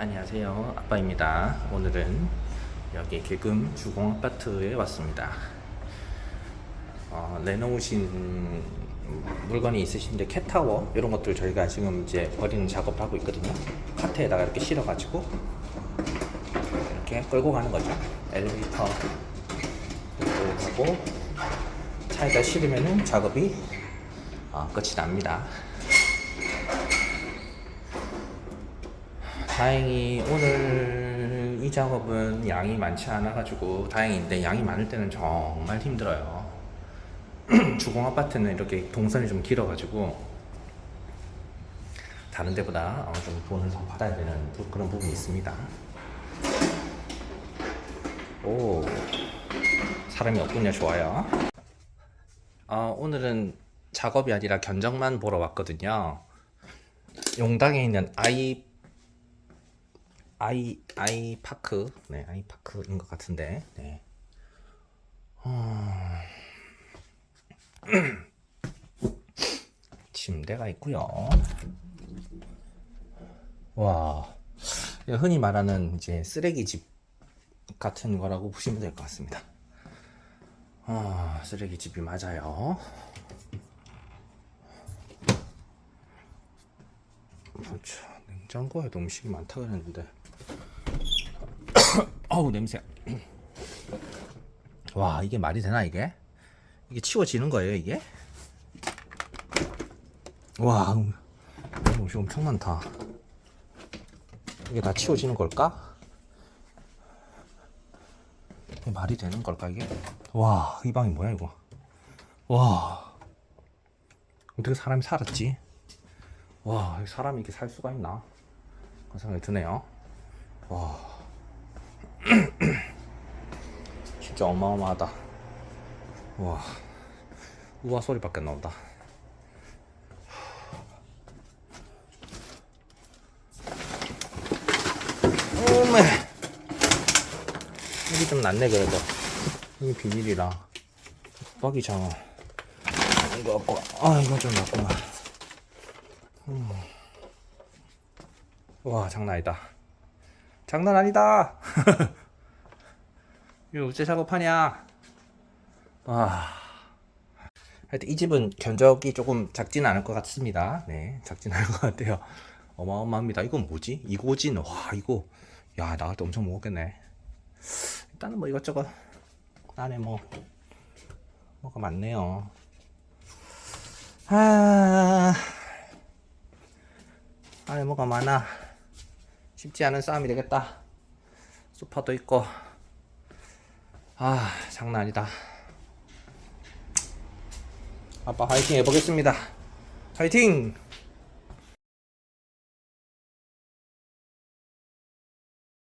안녕하세요. 아빠입니다. 오늘은 여기 개금 주공 아파트에 왔습니다. 어, 내놓으신 물건이 있으신데 캣타워 이런 것들 저희가 지금 이제 버리는 작업을 하고 있거든요. 카트에다가 이렇게 실어 가지고 이렇게 끌고 가는 거죠. 엘리베이터 가고 차에다 실으면은 작업이 어, 끝이 납니다. 다행히 오늘 이 작업은 양이 많지 않아 가지고 다행인데 양이 많을 때는 정말 힘들어요. 주공 아파트는 이렇게 동선이 좀 길어 가지고 다른 데보다 어, 좀 돈을 더 받아야 되는 부- 그런 부분이 있습니다. 오 사람이 없군요 좋아요. 어, 오늘은 작업이 아니라 견적만 보러 왔거든요. 용당에 있는 아이 아이 아이 파크 네 아이 파크인 것 같은데 네. 어... 침대가 있고요. 와 흔히 말하는 이제 쓰레기 집 같은 거라고 보시면 될 것 같습니다. 아 쓰레기 집이 맞아요. 그렇죠. 냉장고에도 음식이 많다 그랬는데. 어우 냄새. 와 이게 말이 되나 이게? 이게 치워지는 거예요 이게? 와 음, 음식 엄청 많다. 이게 다 치워지는 걸까? 이게 말이 되는 걸까 이게? 와 이 방이 뭐야 이거? 와 어떻게 사람이 살았지? 와, 사람이 이렇게 살 수가 있나? 그런 생각이 드네요. 와. 진짜 어마어마하다. 와. 우와 소리밖에 안 나온다. 오메. 여기 좀 낫네, 그래도. 여기 비닐이라. 빡이 장어. 이거 갖고, 아, 이건 좀 낫구만. 와 장난 아니다 장난 아니다 이거 어째 작업하냐? 와 하여튼 이 집은 견적이 조금 작진 않을 것 같습니다. 네 작진 않을 것 같아요. 어마어마합니다. 이건 뭐지? 이고진. 와 이거. 야 나갈 때 엄청 먹었겠네. 일단은 뭐 이것저것 안에 뭐 뭐가 많네요. 아. 안에 뭐가 많아. 쉽지 않은 싸움이 되겠다. 소파도 있고. 아, 장난 아니다. 아빠 화이팅 해보겠습니다. 화이팅!